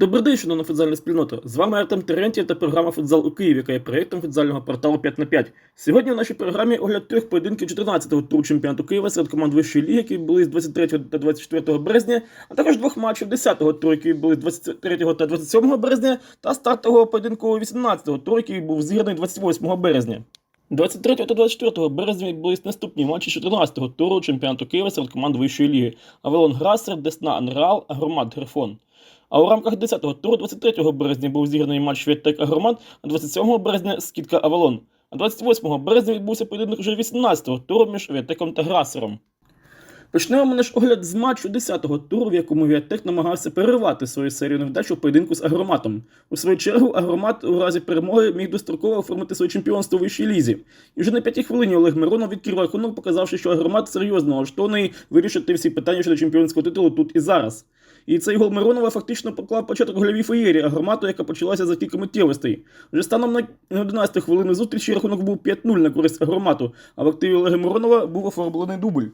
Добрий день, шановна футзальна спільнота. З вами Артем Терентів та програма Футзал у Києві, яка є проєктом футзального порталу 5 на 5 Сьогодні в нашій програмі огляд трьох поєдинків 14-го туру чемпіонату Києва серед команд вищої ліги, які були з 23 та 24 березня, а також двох матчів 10-го туру, які були з 23 та 27 березня, та стартового поєдинку 18-го туру, який був зіграний 28 березня. 23 та 24 березня відбулись наступні матчі 14-го туру чемпіонату Києва серед команд вищої ліги Авелон Грасер, Десна Анреал, Агромат Грифон. А у рамках 10-го туру 23 березня був зіграний матч Віттек Агромат, а 27 березня Скидка Авалон. А 28 березня відбувся поєдинок вже 18-го туру між Віттеком та Грасером. Почнемо наш огляд з матчу 10-го туру, в якому Віатек намагався перервати свою серію невдач у поєдинку з Агроматом. У свою чергу Агромат у разі перемоги міг достроково оформити своє чемпіонство у вищій лізі. І вже на п'ятій хвилині Олег Миронов відкрив рахунок, показавши, що Агромат серйозно налаштований вирішити всі питання щодо чемпіонського титулу тут і зараз. І цей гол Миронова фактично поклав початок гольовій феєрі Агромату, яка почалася за кілька миттєвостей. Вже станом на 11 хвилину зустрічі рахунок був 5-0 на користь Агромату, а в активі Олега Миронова був оформлений дубль.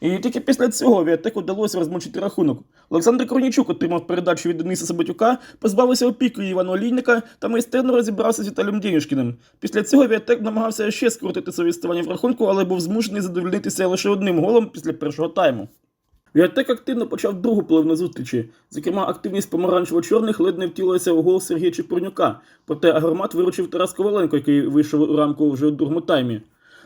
І тільки після цього Віатеку вдалося розмочити рахунок. Олександр Корнічук отримав передачу від Дениса Саботюка, позбавився опіки Івана Олійника та майстерно розібрався з Віталієм Денюшкіним. Після цього Віатек намагався ще скоротити своє відставання в рахунку, але був змушений задовольнитися лише одним голом після першого тайму. Віатек активно почав другу половину зустрічі. Зокрема, активність помаранчево-чорних ледь не втілилася у гол Сергія Чепурнюка. Проте Агромат виручив Тарас Коваленко, який вийшов у рамку вже у другому таймі.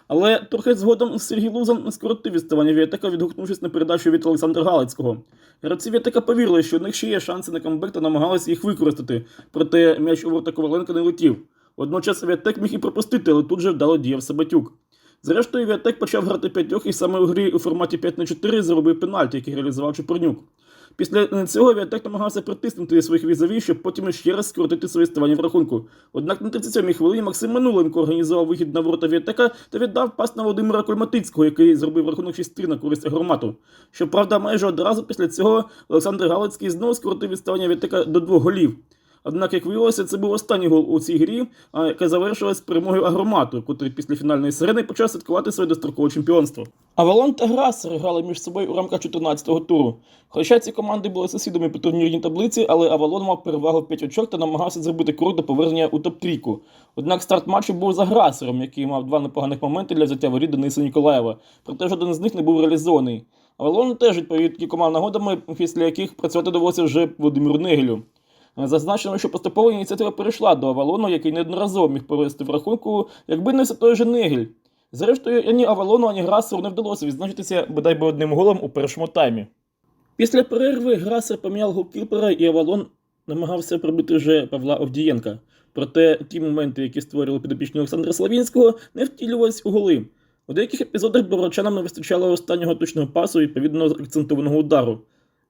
Але трохи згодом Сергій Лузан скоротив відставання Віатека, відгукнувшись на передачу від Олександра Галицького. Гравці Віатека повірили, що у них ще є шанси на камбек та намагалися їх використати, проте м'яч у ворота Коваленка не летів. Водночас Віатек міг і пропустити, але тут же вдало діяв Сабатюк. Зрештою, Віатек почав грати п'ятьох і саме у грі у форматі 5 на 4 заробив пенальті, який реалізував Чепурнюк. Після цього Віатек намагався притиснути своїх візавів, щоб потім ще раз скоротити своє ставання в рахунку. Однак на 37-й хвилині Максим Минуленко організував вихід на ворота Віатека та віддав пас на Володимира Кульматицького, який зробив рахунок 6-3 на користь громату. Щоправда, майже одразу після цього Олександр Галицький знову скоротив відставання Віатека до двох голів. Однак, як виявилося, це був останній гол у цій грі, яка завершилась перемогою Агромату, котрий після фінальної сирени почав святкувати своє дострокове чемпіонство. Авалон та Грасер грали між собою у рамках 14-го туру. Хоча ці команди були сусідами по турнірній таблиці, але Авалон мав перевагу в 5 очок та намагався зробити крок до повернення у топ-трійку. Однак старт матчу був за Грасером, який мав два непоганих моменти для взяття воріт Дениса Ніколаєва, проте жоден з них не був реалізований. Авалон теж відповів кількома нагодами, після яких працювати довелося вже Володимиру Негелю. Зазначено, що поступова ініціатива перейшла до Авалону, який неодноразово міг повести в рахунку, якби не все той же Негель. Зрештою, ані Авалону, ані Грасеру не вдалося відзначитися бодай би одним голом у першому таймі. Після перерви Грасер поміняв голкіпера і Авалон намагався пробити вже Павла Овдієнка. Проте ті моменти, які створили підопічні Олександра Славінського, не втілювались у голи. У деяких епізодах борочанам не вистачало останнього точного пасу відповідно акцентованого удару.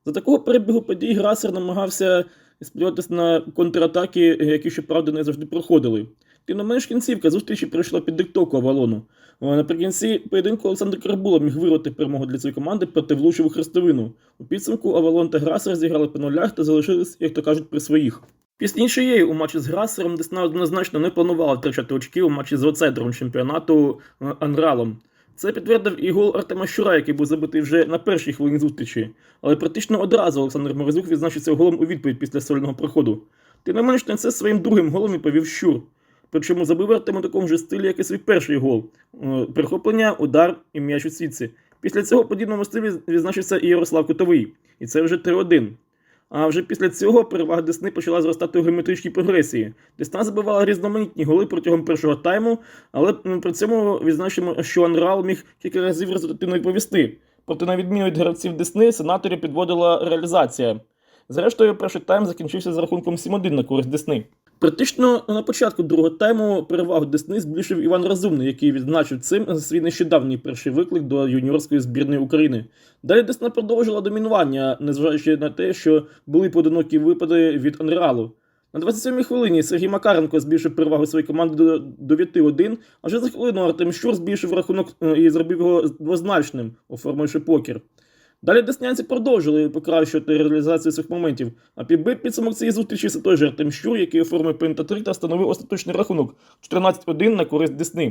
За такого перебігу подій Грасер намагався сподіватися на контратаки, які, щоправда, не завжди проходили. Тим не менш, кінцівка зустрічі прийшла під диктовку Авалону. Наприкінці поєдинку Олександр Карбула міг вирвати перемогу для цієї команди проти влучив у хрестовину. У підсумку Авалон та Грасер зіграли по нулях та залишились, як то кажуть, при своїх. Пізніше у матчі з Грасером Десна однозначно не планувала втрачати очки у матчі з оцедром чемпіонату Анралом. Це підтвердив і гол Артема Щура, який був забитий вже на першій хвилині зустрічі. Але практично одразу Олександр Морозюк відзначився голом у відповідь після сольного проходу. Тим не менш на це своїм другим голом і повів Щур. Причому забив Артем у такому ж стилі, як і свій перший гол: прихоплення, удар і м'яч у сітці. Після цього подібному стилі відзначився і Ярослав Кутовий. І це вже 3-1. А вже після цього перевага Десни почала зростати у геометричній прогресії. Десна забивала різноманітні голи протягом першого тайму, але при цьому відзначимо, що Анрал міг кілька разів результативно відповісти. Проте, на відміну від гравців Десни, сенаторів підводила реалізація. Зрештою, перший тайм закінчився з рахунком 7-1 на користь Десни. Практично на початку другого тайму перевагу Десни збільшив Іван Разумний, який відзначив цим свій нещодавній перший виклик до юніорської збірної України. Далі Десна продовжила домінування, незважаючи на те, що були поодинокі випади від Анреалу. На 27-й хвилині Сергій Макаренко збільшив перевагу своєї команди до, до 5-1, а вже за хвилину Артем Щур збільшив рахунок і зробив його двозначним, оформивши покер. Далі деснянці продовжили покращувати реалізацію цих моментів, а підбив підсумок цієї зустрічі це той же Артем Щур, який оформив пентатрик та встановив остаточний рахунок 14-1 на користь Десни.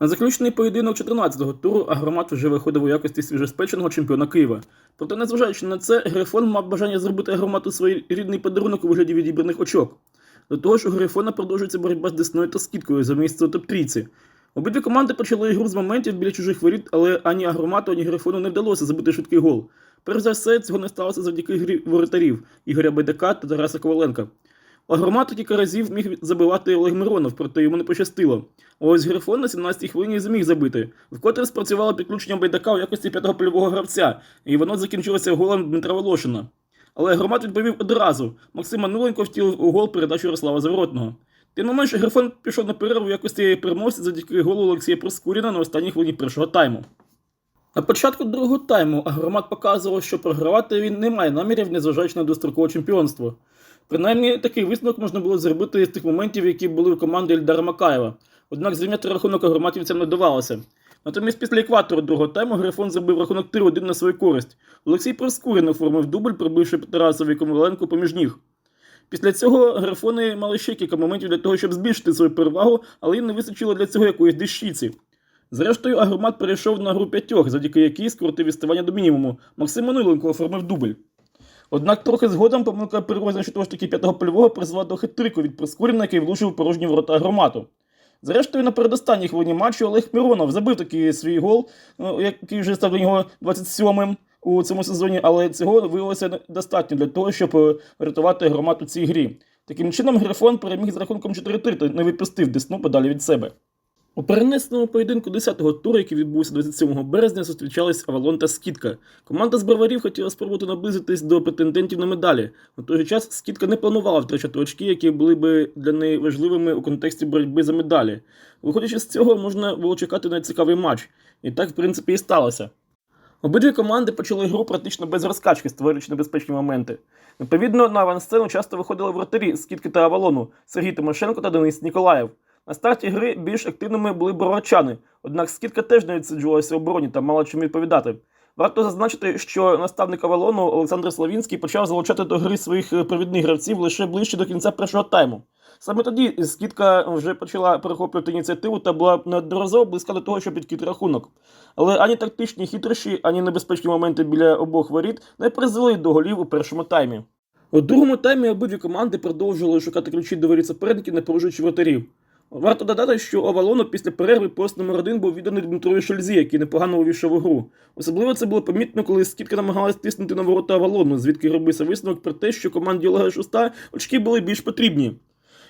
На заключний поєдинок 14-го туру Агромат вже виходив у якості свіжеспеченого чемпіона Києва. Проте, незважаючи на це, Грифон мав бажання зробити Агромату свій рідний подарунок у вигляді відібраних очок. До того ж, у Грифона продовжується боротьба з Десною та Скіткою за місце у топ-трійці. Обидві команди почали ігру з моментів біля чужих воріт, але ані Агромату, ані Грифону не вдалося забити швидкий гол. Перш за все, цього не сталося завдяки грі воротарів Ігоря Байдака та Тараса Коваленка. Агромату кілька разів міг забивати Олег Миронов, проте йому не пощастило. Ось Грифон на 17-й хвилині зміг забити. Вкотре спрацювало підключення Байдака у якості п'ятого польового гравця, і воно закінчилося голом Дмитра Волошина. Але Громад відповів одразу. Максим Мануленко втілив у гол передачу Ярослава Заворотного. Тим не менше, Грифон пішов на перерву якості переможця завдяки голу Олексія Проскуріна на останній хвилині першого тайму. На початку другого тайму Агромат показував, що програвати він не має намірів, незважаючи на дострокове чемпіонство. Принаймні, такий висновок можна було зробити з тих моментів, які були у команди Ільдара Макаєва. Однак зрівняти рахунок агроматівцям не давалося. Натомість після екватору другого тайму Грифон забив рахунок 3-1 на свою користь. Олексій Проскурін оформив дубль, пробивши Тарасові Комаленко поміж ніг. Після цього грифони мали ще кілька моментів для того, щоб збільшити свою перевагу, але їм не вистачило для цього якоїсь дещиці. Зрештою, агромат перейшов на гру п'ятьох, завдяки якій скоротив відставання до мінімуму. Максим Маниленко оформив дубль. Однак трохи згодом помилка ж таки п'ятого польового призвела до хитрику від Проскуріна, який влучив порожні ворота агромату. Зрештою, на передостанній хвилині матчу Олег Миронов забив такий свій гол, ну, який вже став для нього 27-м у цьому сезоні, але цього виявилося недостатньо для того, щоб е, врятувати громад у цій грі. Таким чином, Грифон переміг з рахунком 4-3 та не випустив Десну подалі від себе. У перенесеному поєдинку 10-го туру, який відбувся 27 березня, зустрічались Авалон та Скітка. Команда з броварів хотіла спробувати наблизитись до претендентів на медалі. У той же час Скітка не планувала втрачати очки, які були би для неї важливими у контексті боротьби за медалі. Виходячи з цього, можна було чекати на цікавий матч. І так, в принципі, і сталося. Обидві команди почали гру практично без розкачки, створюючи небезпечні моменти. Відповідно, на авансцену часто виходили вратарі Скітки та Авалону Сергій Тимошенко та Денис Ніколаєв. На старті гри більш активними були боровчани, однак скидка теж не відсиджувалася в обороні та мала чим відповідати. Варто зазначити, що наставник Авалону Олександр Славінський почав залучати до гри своїх е, провідних гравців лише ближче до кінця першого тайму. Саме тоді скидка вже почала перехоплювати ініціативу та була неодноразово близька до того, щоб відкрити рахунок. Але ані тактичні хитрощі, ані небезпечні моменти біля обох воріт не призвели до голів у першому таймі. У другому таймі обидві команди продовжували шукати ключі до воріт суперників, не порушуючи вратарів. Варто додати, що Овалону після перерви пост номер один був відданий Дмитрові Шельзі, який непогано увійшов у гру. Особливо це було помітно, коли скидка намагалась тиснути на ворота Авалону, звідки робився висновок про те, що команді Олега Шуста очки були більш потрібні.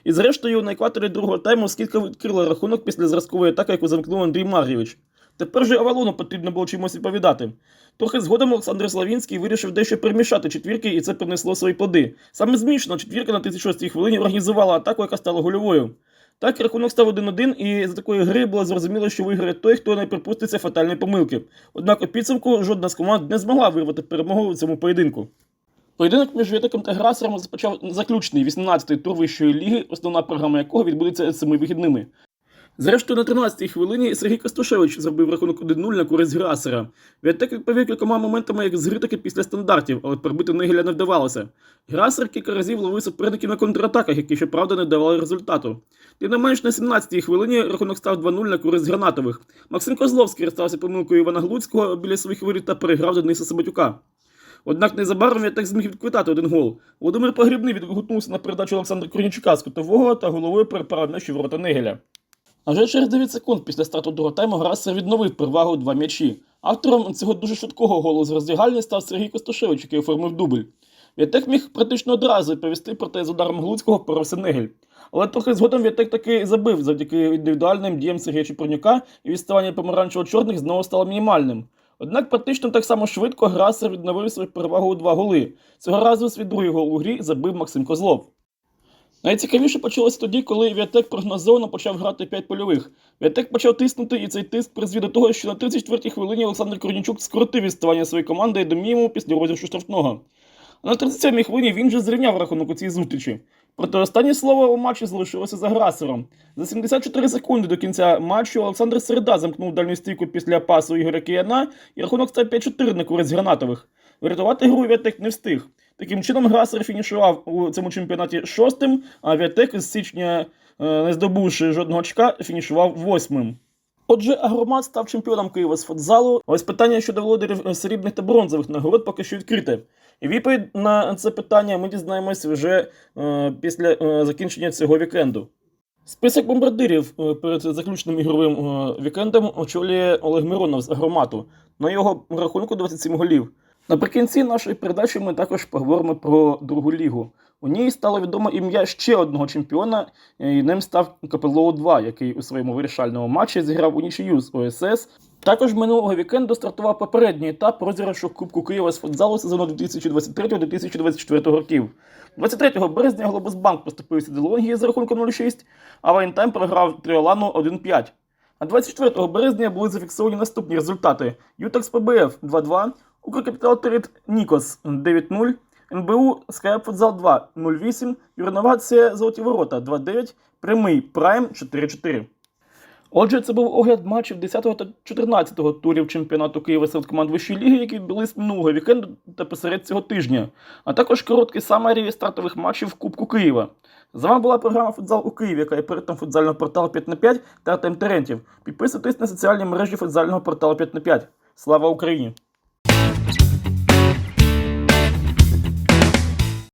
І зрештою на екваторі другого тайму скидка відкрила рахунок після зразкової атаки, яку замкнув Андрій Мар'євич. Тепер же Авалону потрібно було чимось відповідати. Трохи згодом Олександр Славінський вирішив дещо перемішати четвірки, і це принесло свої плоди. Саме змішно четвірка на 36-й хвилині організувала атаку, яка стала гольовою. Так, рахунок став 1-1, і з такої гри було зрозуміло, що виграє той, хто не припуститься фатальної помилки. Однак у підсумку жодна з команд не змогла вирвати перемогу у цьому поєдинку. Поєдинок між Вітиком та Грасером розпочав заключний 18-й тур вищої ліги, основна програма якого відбудеться цими вихідними. Зрештою, на 13-й хвилині Сергій Костушевич зробив рахунок 1-0 на користь Грасера. Вітек відповів кількома моментами як з після стандартів, але пробити Негеля не вдавалося. Грасер кілька разів ловив суперників на контратаках, які, щоправда, не давали результату. Тим не менш, на 17-й хвилині рахунок став 2-0 на користь гранатових. Максим Козловський розстався помилкою Івана Глуцького біля своїх воріт та переграв Дениса Самотюка. Однак незабаром Вітек зміг відквитати один гол. Володимир Погрібний відгукнувся на передачу Олександра Корнічука з кутового та головою переправив м'яч у ворота Негеля. А вже через 9 секунд після старту другого тайму Грасер відновив перевагу два м'ячі. Автором цього дуже швидкого голу з роздягальні став Сергій Костошевич, який оформив дубль. Вітек міг практично одразу відповісти, проте з ударом Глуцького впорався Негель. Але трохи згодом Вітек таки забив завдяки індивідуальним діям Сергія Чепурнюка, і відставання помаранчево-чорних знову стало мінімальним. Однак практично так само швидко Грасер відновив свою перевагу у два голи. Цього разу свій другий гол у грі забив Максим Козлов. Найцікавіше почалося тоді, коли Віатек прогнозовано почав грати 5 польових. Віатек почав тиснути, і цей тиск призвів до того, що на 34-й хвилині Олександр Корнічук скоротив відставання своєї команди до мінімуму після розіграшу штрафного. На 37-й хвилині він же зрівняв рахунок у цій зустрічі. Проте останнє слово у матчі залишилося за Грасером. За 74 секунди до кінця матчу Олександр Середа замкнув дальню стійку після пасу Ігоря Кияна, і рахунок став 5-4 на користь гранатових. Врятувати гру Віатек не встиг. Таким чином, Грасер фінішував у цьому чемпіонаті шостим, а Віатек з січня, е, не здобувши жодного очка, фінішував восьмим. Отже, Агромат став чемпіоном Києва з футзалу. Ось питання щодо володарів е, срібних та бронзових нагород поки що відкрите. І відповідь на це питання ми дізнаємось вже е, після е, закінчення цього вікенду. Список бомбардирів е, перед заключним ігровим е, вікендом очолює Олег Миронов з Агромату. На його рахунку 27 голів. Наприкінці нашої передачі ми також поговоримо про другу лігу. У ній стало відомо ім'я ще одного чемпіона, е, і ним став Капеллоу 2, який у своєму вирішальному матчі зіграв у нічию з ОСС. Також минулого вікенду стартував попередній етап розіграшу Кубку Києва з футзалу сезону 2023-2024 років. 23 березня Глобусбанк поступився Делонгії з рахунком 0-6, а Вайнтайм програв Тріолану 1-5. А 24 березня були зафіксовані наступні результати: Ютекс ПБФ 2-2, Укркапітал Терит Нікос 9-0, НБУ Футзал 2 0-8, Юреновація Золоті Ворота 2-9, Прямий Прайм 4-4. Отже, це був огляд матчів 10 та 14 турів чемпіонату Києва серед команд вищої ліги, які відбулись минулого вікенду та посеред цього тижня, а також короткий самарії стартових матчів Кубку Києва. З вами була програма Футзал у Києві, яка є передом футзального порталу 5 на 5 та Артем Терентів. Підписуйтесь на соціальні мережі футзального порталу 5 на 5. Слава Україні!